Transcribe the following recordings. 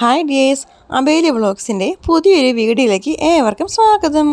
Hi dears അബേലി വ്ളോഗ്സിന്റെ പുതിയൊരു വീഡിയോയിലേക്ക് ഏവർക്കും സ്വാഗതം.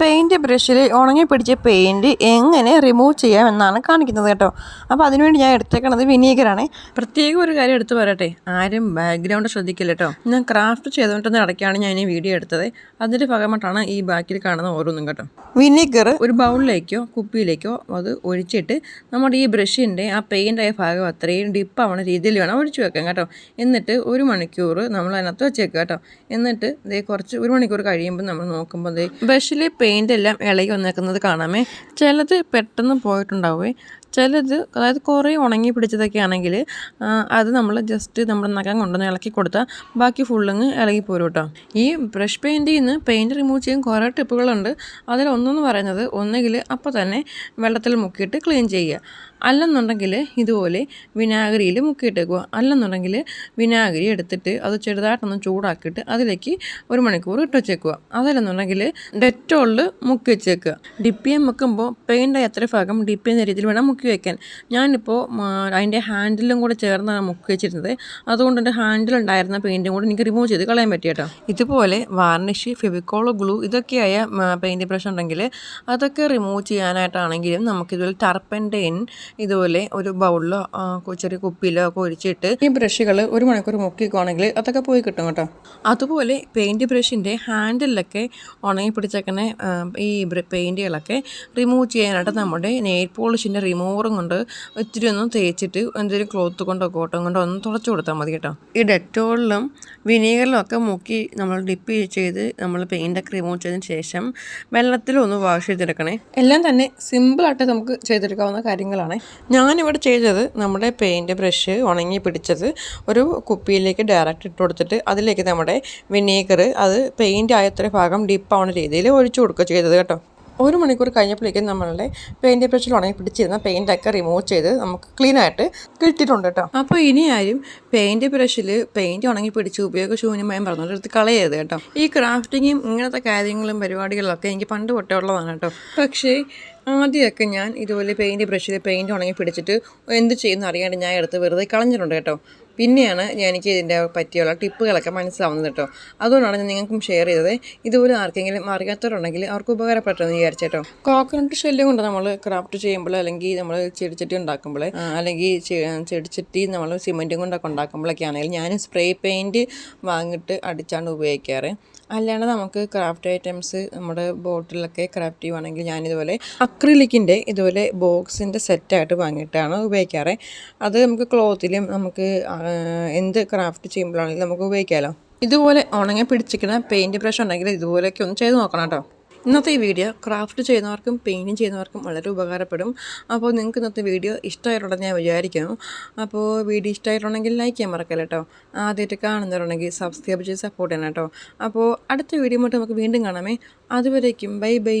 പെയിന്റ് ബ്രഷിൽ ഉണങ്ങി പിടിച്ച പെയിന്റ് എങ്ങനെ റിമൂവ് ചെയ്യാം എന്നാണ് കാണിക്കുന്നത് കേട്ടോ. അപ്പോൾ അതിനുവേണ്ടി ഞാൻ എടുത്തേക്കണത് വിനീഗറാണ് പ്രത്യേകം ഒരു കാര്യം എടുത്തു പറയട്ടെ. ആരും ബാക്ക്ഗ്രൗണ്ട് ശ്രദ്ധിക്കില്ല കേട്ടോ. ഞാൻ ക്രാഫ്റ്റ് ചെയ്തുകൊണ്ടിരുന്ന ഇടയ്ക്കാണ് ഞാൻ ഈ വീഡിയോ എടുത്തത്. അതിന്റെ ഭാഗമായിട്ടാണ് ഈ ബാക്കിൽ കാണുന്ന ഓരോന്നും കേട്ടോ. വിനീഗർ ഒരു ബൗളിലേക്കോ കുപ്പിയിലേക്കോ അത് ഒഴിച്ചിട്ട് നമ്മുടെ ഈ ബ്രഷിന്റെ ആ പെയിന്റായ ഭാഗം അത്രയും ഡിപ്പാവണ രീതിയിൽ വേണം ഒഴിച്ചു വെക്കാൻ കേട്ടോ. എന്നിട്ട് ഒരു മണിക്കൂർ നമ്മൾ അതിനകത്ത് വെച്ചേക്കുക കേട്ടോ. എന്നിട്ട് ഇതേ കുറച്ച് ഒരു മണിക്കൂർ കഴിയുമ്പോൾ നമ്മൾ നോക്കുമ്പോൾ ദേ ബ്രഷിലെ പെയിന്റ് എല്ലാം ഇളകി വന്നേക്കുന്നത് കാണാമേ. ചിലത് പെട്ടെന്ന് പോയിട്ടുണ്ടാവേ ചിലത് അതായത് കുറേ ഉണങ്ങി പിടിച്ചതൊക്കെ ആണെങ്കിൽ അത് നമ്മൾ ജസ്റ്റ് നമ്മുടെ നഖം കൊണ്ടുവന്ന് ഇളക്കി കൊടുത്താൽ ബാക്കി ഫുള്ളങ്ങ് ഇളകി പോരും കേട്ടോ ഈ ബ്രഷ് പെയിന്റിൽ നിന്ന് പെയിന്റ് റിമൂവ് ചെയ്യാൻ കുറേ ടിപ്പുകളുണ്ട്. അതിലൊന്നെന്ന് പറയുന്നത് ഒന്നുകിൽ അപ്പോൾ തന്നെ വെള്ളത്തിൽ മുക്കിയിട്ട് ക്ലീൻ ചെയ്യുക. അല്ലെന്നുണ്ടെങ്കിൽ ഇതുപോലെ വിനാഗിരിയിൽ മുക്കിയിട്ടേക്കുക. അല്ലെന്നുണ്ടെങ്കിൽ വിനാഗിരി എടുത്തിട്ട് അത് ചെറുതായിട്ടൊന്ന് ചൂടാക്കിയിട്ട് അതിലേക്ക് ഒരു മണിക്കൂർ ഇട്ട് വെച്ചേക്കുക. അതല്ലെന്നുണ്ടെങ്കിൽ ഡെറ്റോളിൽ മുക്കി വെച്ചേക്കുക. ഡിപ്പിയെ മുക്കുമ്പോൾ പെയിന്റ് എത്ര ഭാഗം ഡിപ്പിയെന്ന ചെയ്യുന്ന രീതിയിൽ വേണം മുക്കി വെക്കാൻ. ഞാനിപ്പോൾ അതിന്റെ ഹാൻഡിലും കൂടെ ചേർന്നാണ് മുക്കി വെച്ചിരുന്നത്. അതുകൊണ്ട് എന്റെ ഹാൻഡിലുണ്ടായിരുന്ന പെയിന്റും കൂടെ എനിക്ക് റിമൂവ് ചെയ്ത് കളയാൻ പറ്റി കേട്ടോ. ഇതുപോലെ വാർണിഷ് ഫെവിക്കോൾ ഗ്ലൂ ഇതൊക്കെയായ പെയിന്റ് ബ്രഷ് ഉണ്ടെങ്കിൽ അതൊക്കെ റിമൂവ് ചെയ്യാനായിട്ടാണെങ്കിലും നമുക്കിതുപോലെ ടർപ്പന്റൈൻ ഇതുപോലെ ഒരു ബൗളിലോ ചെറിയ കുപ്പിയിലോ ഒക്കെ ഒഴിച്ചിട്ട് ഈ ബ്രഷുകൾ ഒരു മണിക്കൂർ മുക്കിക്കുവാണെങ്കിൽ അതൊക്കെ പോയി കിട്ടും കേട്ടോ. അതുപോലെ പെയിന്റ് ബ്രഷിന്റെ ഹാൻഡിലൊക്കെ ഉണങ്ങി പിടിച്ചേക്കുന്ന ഈ പെയിന്റുകളൊക്കെ റിമൂവ് ചെയ്യാനായിട്ട് നമ്മുടെ നെയിൽ പോളിഷിന്റെ റിമൂവറും കൊണ്ട് ഇത്തിരി ഒന്നും തേച്ചിട്ട് എന്തെങ്കിലും ക്ലോത്ത് കൊണ്ടോ കോട്ടൺ കൊണ്ടോ ഒന്ന് തുടച്ചു കൊടുത്താൽ മതി കേട്ടോ. ഈ ഡെറ്റോളിലും വിനീഗറിലും ഒക്കെ മുക്കി നമ്മൾ ഡിപ്പ് ചെയ്ത് നമ്മൾ പെയിന്റൊക്കെ റിമൂവ് ചെയ്തതിന് ശേഷം വെള്ളത്തിലൊന്ന് വാഷ് ചെയ്തെടുക്കണേ. എല്ലാം തന്നെ സിമ്പിളായിട്ട് നമുക്ക് ചെയ്തെടുക്കാവുന്ന കാര്യങ്ങളാണ്. ഞാനിവിടെ ചെയ്തത് നമ്മുടെ പെയിന്റ് ബ്രഷ് ഉണങ്ങി പിടിച്ചത് ഒരു കുപ്പിയിലേക്ക് ഡയറക്റ്റ് ഇട്ട് കൊടുത്തിട്ട് അതിലേക്ക് നമ്മുടെ വിനീഗർ അത് പെയിന്റ് ആയത്ര ഭാഗം ഡിപ്പാവുന്ന രീതിയിൽ ഒഴിച്ചു കൊടുക്കുക ചെയ്തത് കേട്ടോ. ഒരു മണിക്കൂർ കഴിഞ്ഞപ്പോഴേക്കും നമ്മളുടെ പെയിന്റ് ബ്രഷിൽ ഉണങ്ങി പിടിച്ചിരുന്ന പെയിന്റൊക്കെ റിമൂവ് ചെയ്ത് നമുക്ക് ക്ലീൻ ആയിട്ട് കിട്ടിയിട്ടുണ്ട് കേട്ടോ. അപ്പോൾ ഇനി ആരും പെയിന്റ് ബ്രഷിൽ പെയിന്റ് ഉണങ്ങി പിടിച്ച് ഉപയോഗശൂന്യമായും പറഞ്ഞിട്ട് എടുത്ത് കളയരുത് കേട്ടോ. ഈ ക്രാഫ്റ്റിങ്ങും ഇങ്ങനത്തെ കാര്യങ്ങളും പരിപാടികളൊക്കെ എനിക്ക് പണ്ട് തൊട്ടേ ഉള്ളതാണ് കേട്ടോ. പക്ഷേ ആദ്യമൊക്കെ ഞാൻ ഇതുപോലെ പെയിന്റ് ബ്രഷിൽ പെയിന്റ് ഉണങ്ങി പിടിച്ചിട്ട് എന്ത് ചെയ്യുന്നു അറിയാണ്ട് ഞാൻ എടുത്ത് വെറുതെ കളഞ്ഞിട്ടുണ്ട് കേട്ടോ. പിന്നെയാണ് ഞാൻ എനിക്ക് ഇതിന്റെ പറ്റിയുള്ള ടിപ്പുകളൊക്കെ മനസ്സിലാവുന്നത് കേട്ടോ. അതുകൊണ്ടാണ് ഞാൻ നിങ്ങൾക്കും ഷെയർ ചെയ്തത്. ഇതുപോലെ ആർക്കെങ്കിലും അറിയാത്തവരുണ്ടെങ്കിൽ അവർക്ക് ഉപകാരപ്പെട്ടെന്ന് വിചാരിച്ചേട്ടോ കോക്കനട്ട് ഷെല്ല് കൊണ്ട് നമ്മൾ ക്രാഫ്റ്റ് ചെയ്യുമ്പോൾ അല്ലെങ്കിൽ നമ്മൾ ചെടിച്ചട്ടി ഉണ്ടാക്കുമ്പോൾ അല്ലെങ്കിൽ ചെടിച്ചട്ടി നമ്മൾ സിമെന്റും കൊണ്ടൊക്കെ ഉണ്ടാക്കുമ്പോഴൊക്കെ ആണെങ്കിൽ ഞാൻ സ്പ്രേ പെയിന്റ് വാങ്ങിയിട്ട് അടിച്ചാണ് ഉപയോഗിക്കാറ്. അല്ലാണ്ട് നമുക്ക് ക്രാഫ്റ്റ് ഐറ്റംസ് നമ്മുടെ ബോട്ടിലൊക്കെ ക്രാഫ്റ്റ് ചെയ്യുവാണെങ്കിൽ ഞാനിതുപോലെ അക്രിലിക്കിന്റെ ഇതുപോലെ ബോക്സിന്റെ സെറ്റായിട്ട് വാങ്ങിയിട്ടാണ് ഉപയോഗിക്കാറ്. അത് നമുക്ക് ക്ലോത്തിലും നമുക്ക് എന്ത് ക്രാഫ്റ്റ് ചെയ്യുമ്പോഴാണെങ്കിലും നമുക്ക് ഉപയോഗിക്കാമല്ലോ ഇതുപോലെ ഉണങ്ങി പിടിച്ചിരിക്കുന്ന പെയിന്റ് ബ്രഷ് ഉണ്ടെങ്കിൽ ഇതുപോലെയൊക്കെ ഒന്ന് ചെയ്ത് നോക്കണം കേട്ടോ. ഇന്നത്തെ ഈ വീഡിയോ ക്രാഫ്റ്റ് ചെയ്യുന്നവർക്കും പെയിന്റിങ് ചെയ്യുന്നവർക്കും വളരെ ഉപകാരപ്പെടും. അപ്പോൾ നിങ്ങൾക്ക് ഇന്നത്തെ വീഡിയോ ഇഷ്ടമായിട്ടുണ്ടെന്ന് ഞാൻ വിചാരിക്കുന്നു. അപ്പോൾ വീഡിയോ ഇഷ്ടമായിട്ടുണ്ടെങ്കിൽ ലൈക്ക് ചെയ്യാൻ മറക്കല്ല കേട്ടോ. ആദ്യമായിട്ട് കാണുന്നവരുണ്ടെങ്കിൽ സബ്സ്ക്രൈബ് ചെയ്ത് സപ്പോർട്ട് ചെയ്യണം കേട്ടോ. അപ്പോൾ അടുത്ത വീഡിയോ മറ്റും നമുക്ക് വീണ്ടും കാണാമേ. അതുവരേക്കും bye bye.